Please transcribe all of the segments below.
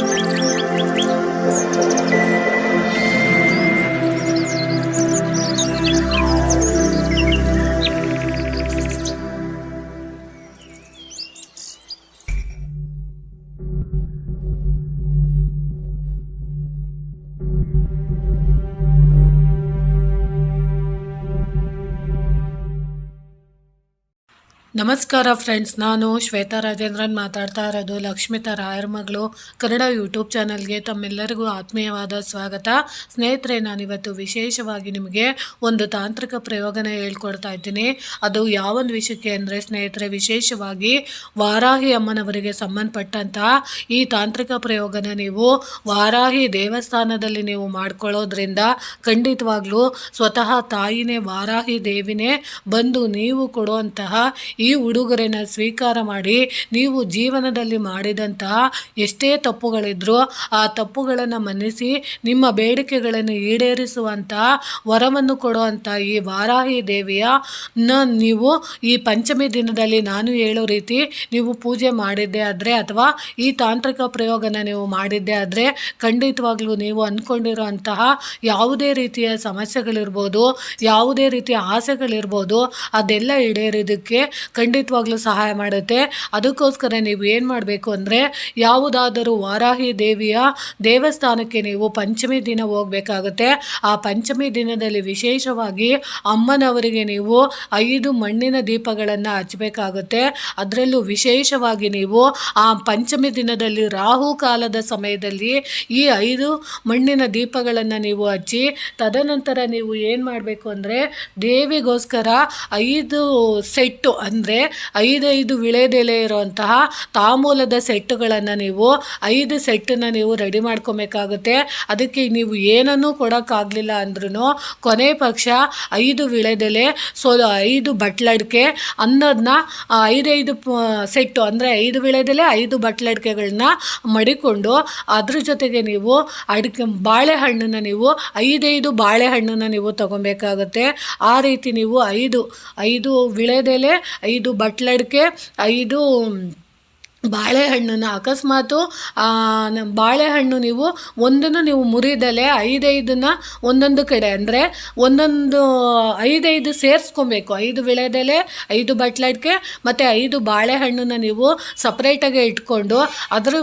Thank you. ನಮಸ್ಕಾರ friends, ನಾನು ಶ್ವೇತಾ ರಾಜೇಂದ್ರನ್ ಮಾತಾಡ್ತಾ ಇರೋದು ಲಕ್ಷ್ಮಿತಾ ರಾಯರ್ ಮಗಳು? ಕನ್ನಡ ಯೂಟ್ಯೂಬ್ ಚಾನಲ್ಗೆ ತಮ್ಮೆಲ್ಲರಿಗೂ ಆತ್ಮೀಯವಾದ ಸ್ವಾಗತ. ಸ್ನೇಹಿತರೆ, ನಾನಿವತ್ತು ವಿಶೇಷವಾಗಿ ನಿಮಗೆ ಒಂದು ತಾಂತ್ರಿಕ ಪ್ರಯೋಗನ ಹೇಳ್ಕೊಡ್ತಾ ಇದ್ದೀನಿ. ಅದು ಯಾವೊಂದು ವಿಷಯಕ್ಕೆ ಅಂದರೆ, ಸ್ನೇಹಿತರೆ, ವಿಶೇಷವಾಗಿ ವಾರಾಹಿ ಅಮ್ಮನವರಿಗೆ ಸಂಬಂಧಪಟ್ಟಂತಹ ಈ ತಾಂತ್ರಿಕ ಪ್ರಯೋಗನ ನೀವು ವಾರಾಹಿ ದೇವಸ್ಥಾನದಲ್ಲಿ ನೀವು ಮಾಡ್ಕೊಳ್ಳೋದ್ರಿಂದ ಖಂಡಿತವಾಗ್ಲೂ ಸ್ವತಃ ತಾಯಿನೇ ವಾರಾಹಿ ದೇವಿನೇ ಬಂದು ನೀವು ಕೊಡುವಂತಹ ಈ ಉಡುಗೊರೆನ ಸ್ವೀಕಾರ ಮಾಡಿ ನೀವು ಜೀವನದಲ್ಲಿ ಮಾಡಿದಂತಹ ಎಷ್ಟೇ ತಪ್ಪುಗಳಿದ್ರೂ ಆ ತಪ್ಪುಗಳನ್ನು ಮನ್ನಿಸಿ ನಿಮ್ಮ ಬೇಡಿಕೆಗಳನ್ನು ಈಡೇರಿಸುವಂಥ ವರವನ್ನು ಕೊಡುವಂಥ ಈ ವಾರಾಹಿ ದೇವಿಯ ನೀವು ಈ ಪಂಚಮಿ ದಿನದಲ್ಲಿ ನಾನು ಹೇಳೋ ರೀತಿ ನೀವು ಪೂಜೆ ಮಾಡಿದ್ದೆ ಆದರೆ ಅಥವಾ ಈ ತಾಂತ್ರಿಕ ಪ್ರಯೋಗನ ನೀವು ಮಾಡಿದ್ದೆ ಆದರೆ ಖಂಡಿತವಾಗ್ಲೂ ನೀವು ಅಂದ್ಕೊಂಡಿರುವಂತಹ ಯಾವುದೇ ರೀತಿಯ ಸಮಸ್ಯೆಗಳಿರ್ಬೋದು, ಯಾವುದೇ ರೀತಿಯ ಆಸೆಗಳಿರ್ಬೋದು ಅದೆಲ್ಲ ಈಡೇರೋದಕ್ಕೆ ಖಂಡಿತವಾಗ್ಲೂ ಸಹಾಯ ಮಾಡುತ್ತೆ. ಅದಕ್ಕೋಸ್ಕರ ನೀವು ಏನು ಮಾಡಬೇಕು ಅಂದರೆ ಯಾವುದಾದರೂ ವಾರಾಹಿ ದೇವಿಯ ದೇವಸ್ಥಾನಕ್ಕೆ ನೀವು ಪಂಚಮಿ ದಿನ ಹೋಗಬೇಕಾಗುತ್ತೆ. ಆ ಪಂಚಮಿ ದಿನದಲ್ಲಿ ವಿಶೇಷವಾಗಿ ಅಮ್ಮನವರಿಗೆ ನೀವು ಐದು ಮಣ್ಣಿನ ದೀಪಗಳನ್ನು ಹಚ್ಚಬೇಕಾಗುತ್ತೆ ಅದರಲ್ಲೂ ವಿಶೇಷವಾಗಿ ನೀವು ಆ ಪಂಚಮಿ ದಿನದಲ್ಲಿ ರಾಹು ಕಾಲದ ಸಮಯದಲ್ಲಿ ಈ ಐದು ಮಣ್ಣಿನ ದೀಪಗಳನ್ನು ನೀವು ಹಚ್ಚಿ, ತದನಂತರ ನೀವು ಏನು ಮಾಡಬೇಕು ಅಂದರೆ ದೇವಿಗೋಸ್ಕರ ಐದು ಸೆಟ್ಟು ಅಂದರೆ ಐದೈದು ವಿಳೆದೆಲೆ ಇರುವಂತಹ ತಾಮೂಲದ ಸೆಟ್ಟುಗಳನ್ನು ನೀವು, ಐದು ಸೆಟ್ಟನ್ನು ನೀವು ರೆಡಿ ಮಾಡ್ಕೊಬೇಕಾಗುತ್ತೆ. ಅದಕ್ಕೆ ನೀವು ಏನನ್ನೂ ಕೊಡೋಕ್ಕಾಗಲಿಲ್ಲ ಅಂದ್ರೂ ಕೊನೆ ಪಕ್ಷ ಐದು ವಿಳೆದೆಲೆ, ಸೊ ಐದು ಬಟ್ಲಡಿಕೆ ಅನ್ನೋದನ್ನ ಐದೈದು ಸೆಟ್ಟು ಅಂದರೆ ಐದು ವಿಳೆದೆಲೆ, ಐದು ಬಟ್ಲಡಿಕೆಗಳನ್ನ ಮಡಿಕೊಂಡು ಅದ್ರ ಜೊತೆಗೆ ನೀವು ಅಡಿಕೆ ಬಾಳೆಹಣ್ಣನ್ನು ನೀವು, ಐದೈದು ಬಾಳೆಹಣ್ಣನ್ನು ನೀವು ತಗೊಬೇಕಾಗುತ್ತೆ. ಆ ರೀತಿ ನೀವು ಐದು ಐದು ವಿಳೆದೆಲೆ ಐದು ಬಟ್ಲಡಿಕೆ ಐದು ಬಾಳೆಹಣ್ಣನ್ನು ಅಕಸ್ಮಾತು ಬಾಳೆಹಣ್ಣು ನೀವು ಒಂದನ್ನು ನೀವು ಮುರಿದಲೆ ಐದೈದನ್ನ ಒಂದೊಂದು ಕಡೆ, ಅಂದರೆ ಒಂದೊಂದು ಐದೈದು ಸೇರಿಸ್ಕೊಬೇಕು. ಐದು ವಿಳೆದೆಲೆ ಐದು ಬಟ್ಲಡ್ಕೆ ಮತ್ತು ಐದು ಬಾಳೆಹಣ್ಣನ್ನ ನೀವು ಸಪ್ರೇಟಾಗಿ ಇಟ್ಕೊಂಡು, ಅದರ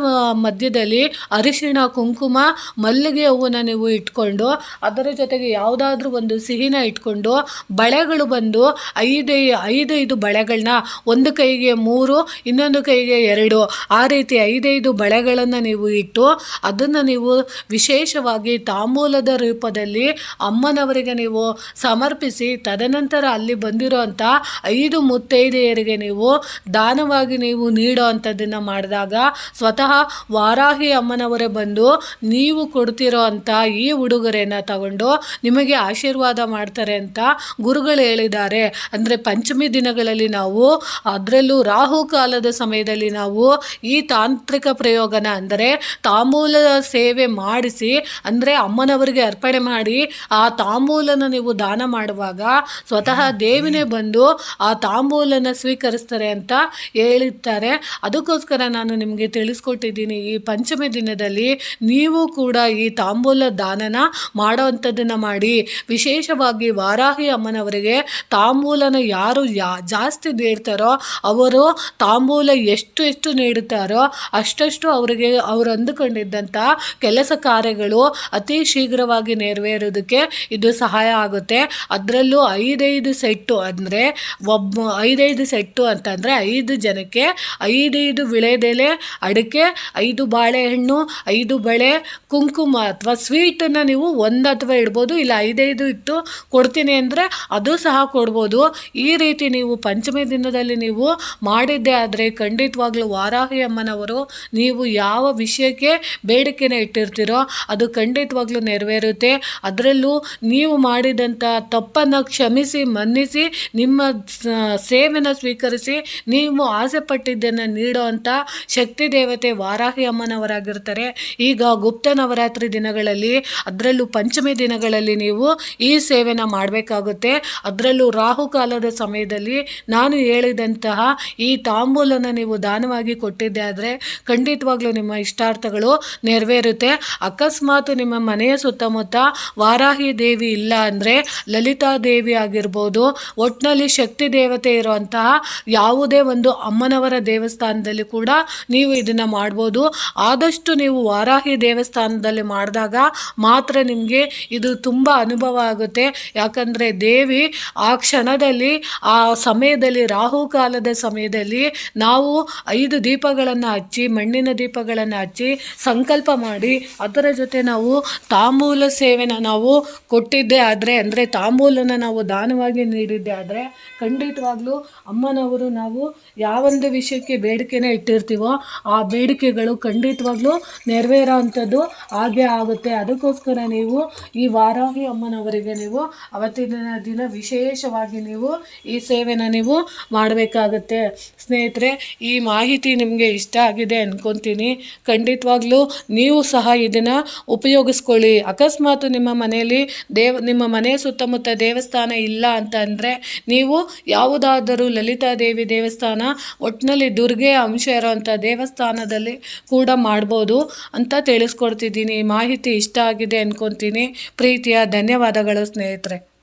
ಮಧ್ಯದಲ್ಲಿ ಅರಿಶಿಣ, ಕುಂಕುಮ, ಮಲ್ಲಿಗೆ ಹೂವನ್ನು ನೀವು ಇಟ್ಕೊಂಡು, ಅದರ ಜೊತೆಗೆ ಯಾವುದಾದ್ರೂ ಒಂದು ಸಿಹಿನ ಇಟ್ಕೊಂಡು, ಬಳೆಗಳು ಬಂದು ಐದು, ಐದೈದು ಬಳೆಗಳನ್ನ ಒಂದು ಕೈಗೆ ಮೂರು, ಇನ್ನೊಂದು ಕೈಗೆ ಎರಡು ಆ ರೀತಿ ಐದೈದು ಬಳೆಗಳನ್ನು ನೀವು ಇಟ್ಟು ಅದನ್ನು ನೀವು ವಿಶೇಷವಾಗಿ ತಾಂಬೂಲದ ರೂಪದಲ್ಲಿ ಅಮ್ಮನವರಿಗೆ ನೀವು ಸಮರ್ಪಿಸಿ ತದನಂತರ ಅಲ್ಲಿ ಬಂದಿರೋಂಥ ಐದು ಮುತ್ತೈದೆಯರಿಗೆ ನೀವು ದಾನವಾಗಿ ನೀವು ನೀಡೋ ಅಂಥದ್ದನ್ನು ಮಾಡಿದಾಗ ಸ್ವತಃ ವಾರಾಹಿ ಅಮ್ಮನವರೇ ಬಂದು ನೀವು ಕೊಡ್ತಿರೋ ಅಂಥ ಈ ಉಡುಗೊರೆಯನ್ನು ತಗೊಂಡು ನಿಮಗೆ ಆಶೀರ್ವಾದ ಮಾಡ್ತಾರೆ ಅಂತ ಗುರುಗಳು ಹೇಳಿದ್ದಾರೆ. ಅಂದರೆ ಪಂಚಮಿ ದಿನಗಳಲ್ಲಿ ನಾವು ಅದರಲ್ಲೂ ರಾಹು ಕಾಲದ ಸಮಯದಲ್ಲಿ ನಾವು ಈ ತಾಂತ್ರಿಕ ಪ್ರಯೋಗನ ಅಂದರೆ ತಾಂಬೂಲ ಸೇವೆ ಮಾಡಿಸಿ ಅಂದರೆ ಅಮ್ಮನವರಿಗೆ ಅರ್ಪಣೆ ಮಾಡಿ ಆ ತಾಂಬೂಲನ ನೀವು ದಾನ ಮಾಡುವಾಗ ಸ್ವತಃ ದೇವಿನೇ ಬಂದು ಆ ತಾಂಬೂಲನ ಸ್ವೀಕರಿಸ್ತಾರೆ ಅಂತ ಹೇಳಿರ್ತಾರೆ. ಅದಕ್ಕೋಸ್ಕರ ನಾನು ನಿಮಗೆ ತಿಳಿಸ್ಕೊಟ್ಟಿದ್ದೀನಿ ಈ ಪಂಚಮಿ ದಿನದಲ್ಲಿ ನೀವು ಕೂಡ ಈ ತಾಂಬೂಲ ದಾನನ ಮಾಡೋವಂಥದ್ದನ್ನು ಮಾಡಿ. ವಿಶೇಷವಾಗಿ ವಾರಾಹಿ ಅಮ್ಮನವರಿಗೆ ತಾಂಬೂಲನ ಯಾರು ಯಾ ಜಾಸ್ತಿ ನೀಡ್ತಾರೋ ಅವರು ತಾಂಬೂಲ ಎಷ್ಟು ಎಷ್ಟು ನೀಡುತ್ತಾರೋ ಅಷ್ಟಷ್ಟು ಅವರಿಗೆ ಅವರು ಅಂದುಕೊಂಡಿದ್ದಂಥ ಕೆಲಸ ಕಾರ್ಯಗಳು ಅತಿ ಶೀಘ್ರವಾಗಿ ನೆರವೇರೋದಕ್ಕೆ ಇದು ಸಹಾಯ ಆಗುತ್ತೆ. ಅದರಲ್ಲೂ ಐದೈದು ಸೆಟ್ಟು ಅಂದರೆ ಒಬ್ಬ ಐದೈದು ಸೆಟ್ಟು ಅಂತಂದರೆ ಐದು ಜನಕ್ಕೆ ಐದೈದು ವಿಳೆದೆಲೆ ಅಡಿಕೆ, ಐದು ಬಾಳೆಹಣ್ಣು, ಐದು ಬಳೆ, ಕುಂಕುಮ ಅಥವಾ ಸ್ವೀಟನ್ನು ನೀವು ಒಂದು ಅಥವಾ ಇಡ್ಬೋದು, ಇಲ್ಲ ಐದೈದು ಇಟ್ಟು ಕೊಡ್ತೀನಿ ಅಂದರೆ ಅದು ಸಹ ಕೊಡ್ಬೋದು. ಈ ರೀತಿ ನೀವು ಪಂಚಮಿ ದಿನದಲ್ಲಿ ನೀವು ಮಾಡಿದ್ದೆ ಆದರೆ ಖಂಡಿತವಾಗ್ಲೂ ವಾರಾಹಿ ಅಮ್ಮನವರು ನೀವು ಯಾವ ವಿಷಯಕ್ಕೆ ಬೇಡಿಕೆನ ಇಟ್ಟಿರ್ತೀರೋ ಅದು ಖಂಡಿತವಾಗ್ಲೂ ನೆರವೇರುತ್ತೆ. ಅದರಲ್ಲೂ ನೀವು ಮಾಡಿದಂಥ ತಪ್ಪನ್ನು ಕ್ಷಮಿಸಿ, ಮನ್ನಿಸಿ, ನಿಮ್ಮ ಸೇವೆನ ಸ್ವೀಕರಿಸಿ ನೀವು ಆಸೆ ಪಟ್ಟಿದ್ದನ್ನು ನೀಡುವಂಥ ಶಕ್ತಿ ದೇವತೆ ವಾರಾಹಿ ಅಮ್ಮನವರಾಗಿರ್ತಾರೆ ಈಗ ಗುಪ್ತ ನವರಾತ್ರಿ ದಿನಗಳಲ್ಲಿ, ಅದರಲ್ಲೂ ಪಂಚಮಿ ದಿನಗಳಲ್ಲಿ ನೀವು ಈ ಸೇವೆನ ಮಾಡಬೇಕಾಗುತ್ತೆ. ಅದರಲ್ಲೂ ರಾಹುಕಾಲದ ಸಮಯದಲ್ಲಿ ನಾನು ಹೇಳಿದಂತಹ ಈ ತಾಂಬೂಲನ ನೀವು ದಾನವಾಗಿ ದಾನವಾಗಿ ಕೊಟ್ಟಿದ್ದೆ ಆದರೆ ಖಂಡಿತವಾಗ್ಲೂ ನಿಮ್ಮ ಇಷ್ಟಾರ್ಥಗಳು ನೆರವೇರುತ್ತೆ. ಅಕಸ್ಮಾತ್ ನಿಮ್ಮ ಮನೆಯ ಸುತ್ತಮುತ್ತ ವಾರಾಹಿ ದೇವಿ ಇಲ್ಲ ಅಂದರೆ ಲಲಿತಾ ದೇವಿ ಆಗಿರ್ಬೋದು ಒಟ್ಟಿನಲ್ಲಿ ಶಕ್ತಿ ದೇವತೆ ಇರುವಂತಹ ಯಾವುದೇ ಒಂದು ಅಮ್ಮನವರ ದೇವಸ್ಥಾನದಲ್ಲಿ ಕೂಡ ನೀವು ಇದನ್ನು ಮಾಡ್ಬೋದು. ಆದಷ್ಟು ನೀವು ವಾರಾಹಿ ದೇವಸ್ಥಾನದಲ್ಲಿ ಮಾಡಿದಾಗ ಮಾತ್ರ ನಿಮಗೆ ಇದು ತುಂಬ ಅನುಭವ ಆಗುತ್ತೆ. ಯಾಕಂದರೆ ದೇವಿ ಆ ಕ್ಷಣದಲ್ಲಿ, ಆ ಸಮಯದಲ್ಲಿ ರಾಹುಕಾಲದ ಸಮಯದಲ್ಲಿ ನಾವು ಐದು ದೀಪಗಳನ್ನು ಹಚ್ಚಿ, ಮಣ್ಣಿನ ದೀಪಗಳನ್ನು ಹಚ್ಚಿ ಸಂಕಲ್ಪ ಮಾಡಿ, ಅದರ ಜೊತೆ ನಾವು ತಾಂಬೂಲ ಸೇವೆನ ನಾವು ಕೊಟ್ಟಿದ್ದೇ ಆದರೆ, ಅಂದರೆ ತಾಂಬೂಲನ ನಾವು ದಾನವಾಗಿ ನೀಡಿದ್ದೆ ಆದರೆ, ಖಂಡಿತವಾಗ್ಲೂ ಅಮ್ಮನವರು ನಾವು ಯಾವೊಂದು ವಿಷಯಕ್ಕೆ ಬೇಡಿಕೆನೇ ಇಟ್ಟಿರ್ತೀವೋ ಆ ಬೇಡಿಕೆಗಳು ಖಂಡಿತವಾಗ್ಲೂ ನೆರವೇರೋ ಅಂಥದ್ದು ಹಾಗೆ ಆಗುತ್ತೆ. ಅದಕ್ಕೋಸ್ಕರ ನೀವು ಈ ವಾರಾಹಿ ಅಮ್ಮನವರಿಗೆ ನೀವು ಅವತ್ತಿನ ದಿನ ವಿಶೇಷವಾಗಿ ನೀವು ಈ ಸೇವೆನ ನೀವು ಮಾಡಬೇಕಾಗುತ್ತೆ. ಸ್ನೇಹಿತರೆ, ಈ ಮಾಹಿತಿ ನಿಮಗೆ ಇಷ್ಟ ಆಗಿದೆ ಅಂದ್ಕೊತೀನಿ ಖಂಡಿತವಾಗ್ಲೂ ನೀವು ಸಹ ಇದನ್ನು ಉಪಯೋಗಿಸ್ಕೊಳ್ಳಿ. ಅಕಸ್ಮಾತ್ ನಿಮ್ಮ ಮನೆಯಲ್ಲಿ ದೇವ, ನಿಮ್ಮ ಮನೆಯ ಸುತ್ತಮುತ್ತ ದೇವಸ್ಥಾನ ಇಲ್ಲ ಅಂತ ಅಂದರೆ ನೀವು ಯಾವುದಾದರೂ ಲಲಿತಾ ದೇವಿ ದೇವಸ್ಥಾನ ಒಟ್ಟಿನಲ್ಲಿ ದುರ್ಗೆ ಅಂಶ ಇರೋವಂಥ ದೇವಸ್ಥಾನದಲ್ಲಿ ಕೂಡ ಮಾಡ್ಬೋದು ಅಂತ ತಿಳಿಸ್ಕೊಡ್ತಿದ್ದೀನಿ. ಮಾಹಿತಿ ಇಷ್ಟ ಆಗಿದೆ ಅಂದ್ಕೊತೀನಿ ಪ್ರೀತಿಯ ಧನ್ಯವಾದಗಳು ಸ್ನೇಹಿತರೆ.